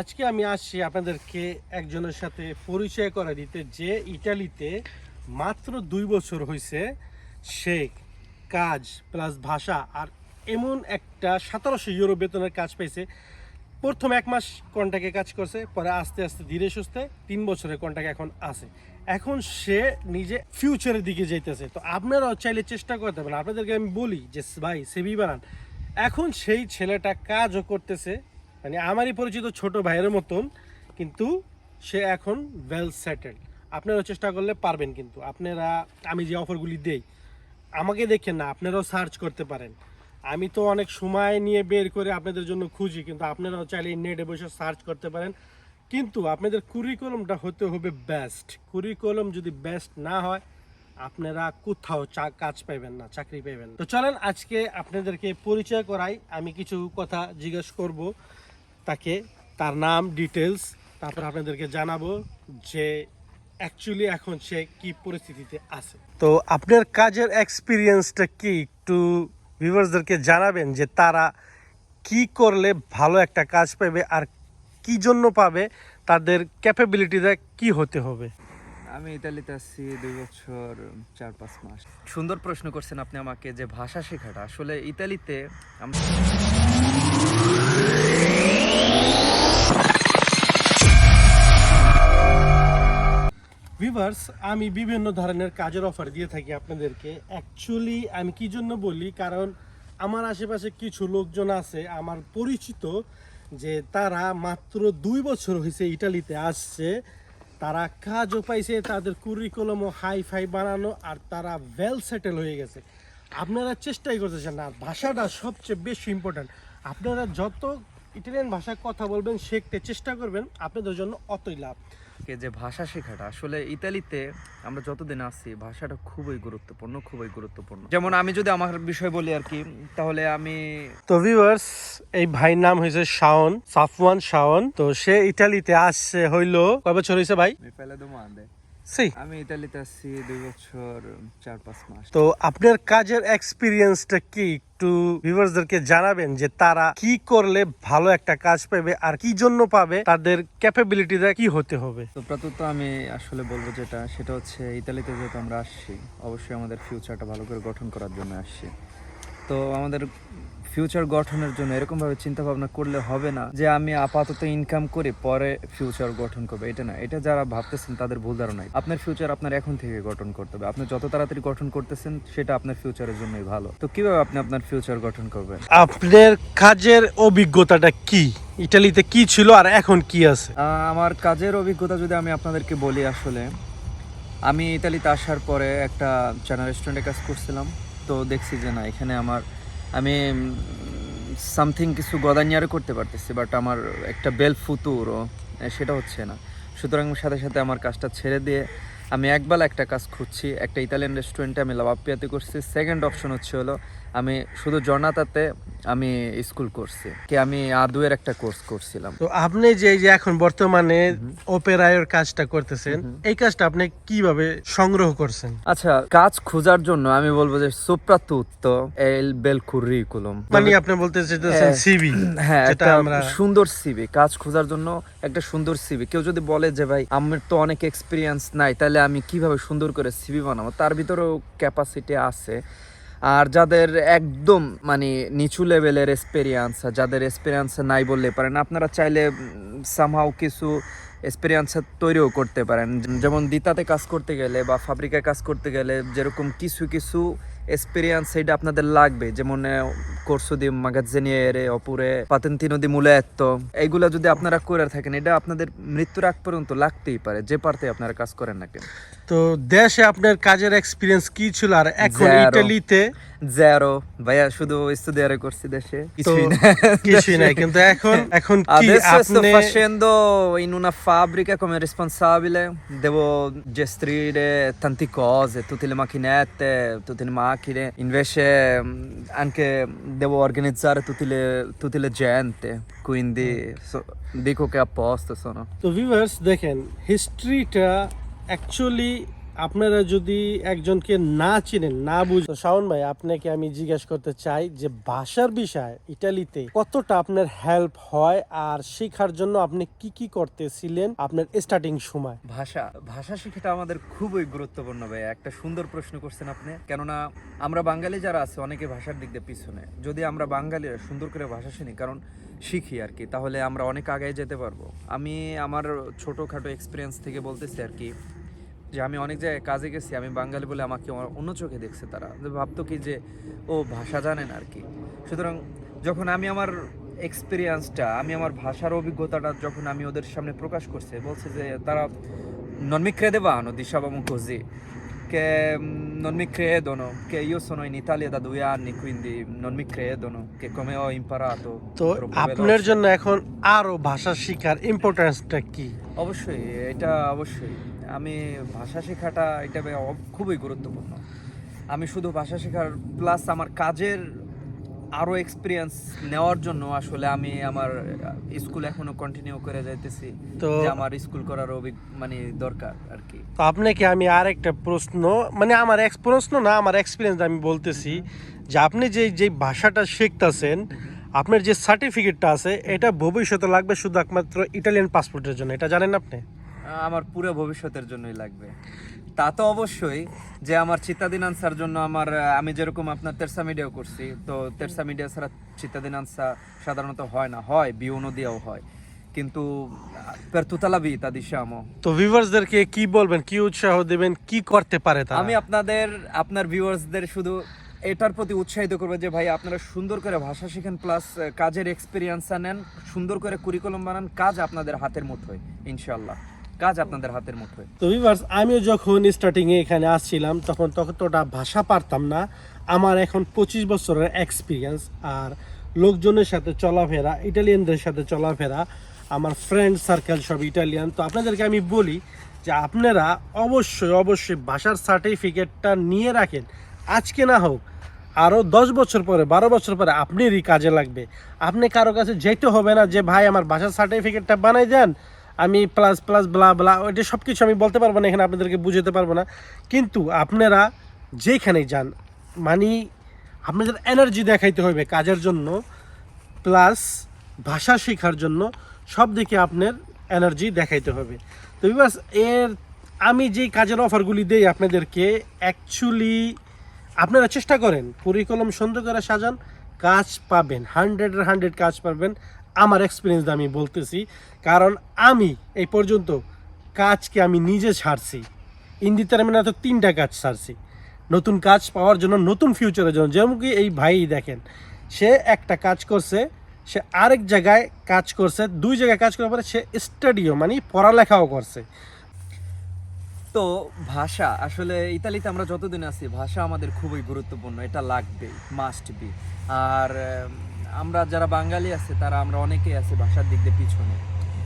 আজকে আমি আসছি আপনাদেরকে একজনের সাথে পরিচয় করা দিতে, যে ইটালিতে মাত্র দুই বছর হয়েছে সে কাজ প্লাস ভাষা আর এমন একটা সতেরোশো ইউরো বেতনের কাজ পাইছে। প্রথম এক মাস কন্ট্যাক্টে কাজ করছে, পরে আস্তে আস্তে ধীরে সুস্থে তিন বছরের কন্ট্যাক্ট এখন আছে। এখন সে নিজে ফিউচারের দিকে যাইতেছে। তো আপনারাও চাইলে চেষ্টা করতে পারেন। আপনাদেরকে আমি বলি যে, ভাই সেবি বানান। এখন সেই ছেলেটা কাজও করতেছে মানে আমারই পরিচিত ছোট ভাইয়ের মতন, কিন্তু সে এখন ওয়েল সেটেল আপনারাও চেষ্টা করলে পারবেন কিন্তু। আপনারা, আমি যে অফারগুলি দেই, আমাকে দেখেন না, আপনারাও সার্চ করতে পারেন। আমি তো অনেক সময় নিয়ে বের করে আপনাদের জন্য খুঁজি, কিন্তু আপনারাও চাইলে নেটে বসে সার্চ করতে পারেন। কিন্তু আপনাদের কুরিকুলামটা হতে হবে বেস্ট কুরিকুলাম যদি বেস্ট না হয়, আপনারা কোথাও চা, কাজ পাইবেন না, চাকরি পাইবেন তো চলেন, আজকে আপনাদেরকে পরিচয় করাই। আমি কিছু কথা জিজ্ঞেস করব। তাকে তার নাম ডিটেলস তারপর আপনাদেরকে জানাব যে অ্যাকচুয়ালি এখন সে কি পরিস্থিতিতে আছে। তো আপনার কাজের এক্সপিরিয়েন্সটা কি একটু ভিউয়ার্সদেরকে জানাবেন যে তারা কি করলে ভালো একটা কাজ পাবে আর কি জন্য পাবে তাদের ক্যাপাবিলিটিটা কি হতে হবে? আমি ইতালিতে আসছি দুই বছর চার পাঁচ মাস। সুন্দর প্রশ্ন করছেন আপনি আমাকে যে ভাষা শেখাটা। আসলে ইতালিতে আম- ভিভার্স আমি বিভিন্ন ধরনের কাজের অফার দিয়ে থাকি আপনাদেরকে। অ্যাকচুয়ালি আমি কি জন্য বলি? কারণ আমার আশেপাশে কিছু লোকজন আছে, আমার পরিচিত, যে তারা মাত্র দুই বছর হয়েছে ইটালিতে আসছে। তারা কাজও পাইছে, তাদের কুরিকুলামও হাই ফাই বানানো, আর তারা ওয়েল সেটেল হয়ে গেছে। আপনারা চেষ্টাই করতেছেন না, ভাষাটা সবচেয়ে বেশি ইম্পর্ট্যান্ট আপনারা যত ইটালিয়ান ভাষায় কথা বলবেন শিখতে চেষ্টা করবেন আপনাদের জন্য অতই লাভ। কে যে ভাষা শেখাটা আসলে ইতালিতে আমরা যতদিন আছি ভাষাটা খুবই গুরুত্বপূর্ণ খুবই গুরুত্বপূর্ণ। যেমন আমি যদি আমার বিষয় বলি আর কি তাহলে আমি তো ভিউয়ার্স এই ভাইয়ের নাম হয়েছে শাওন সাফওয়ান শাওন। তো সে ইটালিতে আসছে হইল কয় বছর হয়েছে ভাই? সি আমি ইতালিতে আসছি দুই বছর চার পাঁচ মাস। তো আপনার কাজের এক্সপিরিয়েন্সটা কি? একটু ভিউয়ার্সদেরকে জানাবেন যে তারা কি করলে ভালো একটা কাজ পাবে আর কি জন্য পাবে? তাদের ক্যাপাবিলিটিটা কি হতে হবে? তো প্রথমত আমি আসলে বলব যেটা সেটা হচ্ছে ইতালিতে যেহেতু আমরা আসছি অবশ্যই আমাদের ফিউচারটা ভালো করে গঠন করার জন্য আসছি। তো আমাদের ফিউচার গঠনের জন্য এরকমভাবে চিন্তা ভাবনা করলে হবে না যে আমি আপাতত ইনকাম করে পরে ফিউচার গঠন করব। এটা না এটা যারা ভাবতেছেন তাদের ভুল ধারণাই। আপনার ফিউচার আপনার এখন থেকে গঠন করতে হবে। আপনি যত তাড়াতাড়ি গঠন করতেছেন সেটা আপনার ফিউচারের জন্যই ভালো। তো কীভাবে আপনি আপনার ফিউচার গঠন করবেন? আপনার কাজের অভিজ্ঞতাটা কি? ইটালিতে কি ছিল আর এখন কি আছে? আমার কাজের অভিজ্ঞতা যদি আমি আপনাদেরকে বলি আসলে আমি ইতালিতে আসার পরে একটা চায়না রেস্টুরেন্টে কাজ করছিলাম। তো দেখছি যে না, এখানে আমার, আমি সামথিং কিছু গদানিয়ারও করতে পারতেছি বাট আমার একটা বেল ফুতুর সেটা হচ্ছে না। সুতরাং সাথে সাথে আমার কাজটা ছেড়ে দিয়ে আমি একবেলা একটা কাজ খুঁজছি, একটা ইতালিয়ান রেস্টুরেন্টে আমি লাভাপিয়াতে করছি। সেকেন্ড অপশন হচ্ছে হলো আমি শুধু জর্নাতাতে আমি স্কুল করছি কি আমি আদুয়ের একটা কোর্স করছিলাম। তো আপনি যে যে এখন বর্তমানে ওপেরায়ের কাজটা করতেছেন এই কাজটা আপনি কীভাবে সংগ্রহ করছেন? আচ্ছা কাজ খোঁজার জন্য আমি বলব যে সোপ্রাতুত্ত এল বেল কুরিকুলম। মানে আপনি বলতে চাইতেছেন হ্যাঁ। সিবি হ্যাঁ একটা আমরা সুন্দর সিবি কাজ খোঁজার জন্য একটা সুন্দর সিবি। কেউ যদি বলে যে ভাই আমার তো অনেক এক্সপিরিয়েন্স নাই তাহলে আমি কীভাবে সুন্দর করে সিবি বানাবো? তার ভিতরেও ক্যাপাসিটি আছে। আর যাদের একদম মানে নিচু লেভেলের এক্সপেরিয়েন্স যাদের এক্সপেরিয়েন্স নাই বললে পারেন, আপনারা চাইলে সামহাও কিছু এক্সপিরিয়েন্স তৈরিও করতে পারেন। যেমন দিতাতে কাজ করতে গেলে বা ফাব্রিকায় কাজ করতে গেলে যেরকম কিছু কিছু এক্সপিরিয়েন্স সেইটা আপনাদের লাগবে। যেমন কোর্সো দি মাগাজিনিয়েরে অপুরে পাতেন্তিনো দি মুলেত্তো এইগুলো যদি আপনারা করে থাকেন এটা আপনাদের মৃত্যুর আগ পর্যন্ত লাগতেই পারে যে পারতে আপনারা কাজ করেন না কেন। তো দেশে আপনার কাজের এক্সপিরিয়েন্স কি ছিল? আর এখন ইতালিতে ইটালিতে জেরো ভাইয়া শুধু স্টুডিয়ারে করছি দেশে তো কিছুই না কিছুই নাই কিন্তু এখন এখন কি Adesso sto আপনি facendo in una fabbrica come responsabile, devo gestire tante cose, tutte le macchinette, tutte le macchine, invece mh, anche devo organizzare tutte le, tutte le gente, quindi so- dico che a posto sono. তো viewers দেখেন হিস্ট্রিটা actually আপনারা যদি একজনকে না চিনেন, না বুঝ শাওন ভাই, আপনাকে আমি জিজ্ঞেস করতে চাই যে ভাষার বিষয় ইটালিতে কতটা আপনার হেল্প হয় আর শেখার জন্য আপনি কি কি করতেছিলেন আপনার স্টার্টিং সময়? ভাষা ভাষা শিখাটা আমাদের খুবই গুরুত্বপূর্ণ ভাই। একটা সুন্দর প্রশ্ন করছেন আপনি। কেননা আমরা বাঙালি যারা আছে, অনেকে ভাষার দিক দিয়ে পিছনে। যদি আমরা বাঙালিরা সুন্দর করে ভাষা শুনি, কারণ শিখি আর কি, তাহলে আমরা অনেক আগে যেতে পারব। আমি আমার ছোটোখাটো এক্সপিরিয়েন্স থেকে বলতেছি আর কি যে আমি অনেক জায়গায় কাজে গেছি আমি বাঙালি বলে আমাকে অন্য চোখে দেখছে তারা। ভাবতো কি যে ও ভাষা জানেন আর কি সুতরাং যখন আমি আমার এক্সপিরিয়েন্সটা আমি আমার ভাষার অভিজ্ঞতাটা যখন আমি ওদের সামনে প্রকাশ করছে বলছে যে তারা mi credevano dicevamo così che non mi credono che io sono in Italia da due anni quindi non mi credono che come ho imparato তো আপনার জন্য এখন আরও ভাষা শেখার ইম্পর্টেন্সটা কি? অবশ্যই এটা অবশ্যই। আমি ভাষা শেখাটা এটা খুবই গুরুত্বপূর্ণ। আমি শুধু ভাষা শেখার প্লাস আমার কাজের আরও এক্সপিরিয়েন্স নেওয়ার জন্য আসলে আমি আমার স্কুল এখনও কন্টিনিউ করে যাইতেছি তো আমার স্কুল করার মানে দরকার আর কি তো আপনাকে আমি আর একটা প্রশ্ন মানে আমার এক্স প্রশ্ন না আমার এক্সপিরিয়েন্স আমি বলতেছি যে আপনি যে যে ভাষাটা শিখতেছেন আপনার যে সার্টিফিকেটটা আছে এটা ভবিষ্যতে লাগবে শুধু একমাত্র ইটালিয়ান পাসপোর্টের জন্য এটা জানেন আপনি? আমার পুরো ভবিষ্যতের জন্যই লাগবে। তা তো অবশ্যই যে আমার চিত্তাদিন আনসার জন্য আমার আমি যেরকম আপনার তেরসা মিডিয়াও করছি তো তেরসা মিডিয়া ছাড়া চিত্তাদিন আনসা সাধারণত হয় না হয় বিউনো দিয়েও হয়। কিন্তু la vita diciamo তো ভিউয়ার্সদেরকে কি বলবেন কি উৎসাহ দেবেন কি করতে পারে তারা? আমি আপনাদের আপনার ভিউয়ার্সদের শুধু এটার প্রতি উৎসাহিত করব যে ভাই আপনারা সুন্দর করে ভাষা শিখেন প্লাস কাজের এক্সপিরিয়েন্স নেন সুন্দর করে কুরিকুলাম বানান কাজ আপনাদের হাতের মুঠোয় ইনশাল্লাহ কাজ আপনাদের হাতের মুঠোয়। তো ভিউয়ার্স আমিও যখন স্টার্টিং এ এখানে আসছিলাম, তখন ততটা ভাষা পারতাম না। আমার এখন পঁচিশ বছরের এক্সপিরিয়েন্স আর লোকজনের সাথে চলাফেরা, ইটালিয়ানদের সাথে চলাফেরা, আমার ফ্রেন্ড সার্কেল সব ইটালিয়ান। তো আপনাদেরকে আমি বলি যে আপনারা অবশ্যই অবশ্যই ভাষার সার্টিফিকেটটা নিয়ে রাখেন। আজকে না হোক আরও দশ বছর পরে, বারো বছর পরে আপনারই কাজে লাগবে। আপনি কারও কাছে যেতে হবে না যে, ভাই, আমার ভাষার সার্টিফিকেটটা বানাই দেন। আমি প্লাস প্লাস ব্লা ব্লা ওইটা সব কিছু আমি বলতে পারব না, এখানে আপনাদেরকে বুঝাতে পারব না। কিন্তু আপনারা যেখানেই যান মানে আপনাদের এনার্জি দেখাইতে হবে কাজের জন্য প্লাস ভাষা শেখার জন্য, সব দিকে আপনার এনার্জি দেখাইতে হবে। তো বিবাস এর, আমি যে কাজের অফারগুলি দেই আপনাদেরকে অ্যাকচুয়ালি আপনারা চেষ্টা করেন, পরিকলম সুন্দর করে সাজান, কাজ পাবেন হান্ড্রেডের হান্ড্রেড কাজ পাবেন আমার এক্সপিরিয়েন্স আমি বলতেছি, কারণ আমি এই পর্যন্ত কাজকে আমি নিজে ছাড়ছি। তো তিনটা কাজ ছাড়ছি। নতুন কাজ পাওয়ার জন্য, নতুন ফিউচারের জন্য। যেমন কি এই ভাই দেখেন, সে একটা কাজ করছে, সে আরেক জায়গায় কাজ করছে, দুই জায়গায় কাজ করার পরে সে স্টাডিও মানে পড়ালেখাও করছে। তো ভাষা, আসলে ইতালিতে আমরা যতদিন আছি, ভাষা আমাদের খুবই গুরুত্বপূর্ণ, এটা লাগবে মাস্ট বি আর আমরা যারা বাঙালি আছে তারা আমরা অনেকেই আছে ভাষার দিক দিয়ে পিছনে।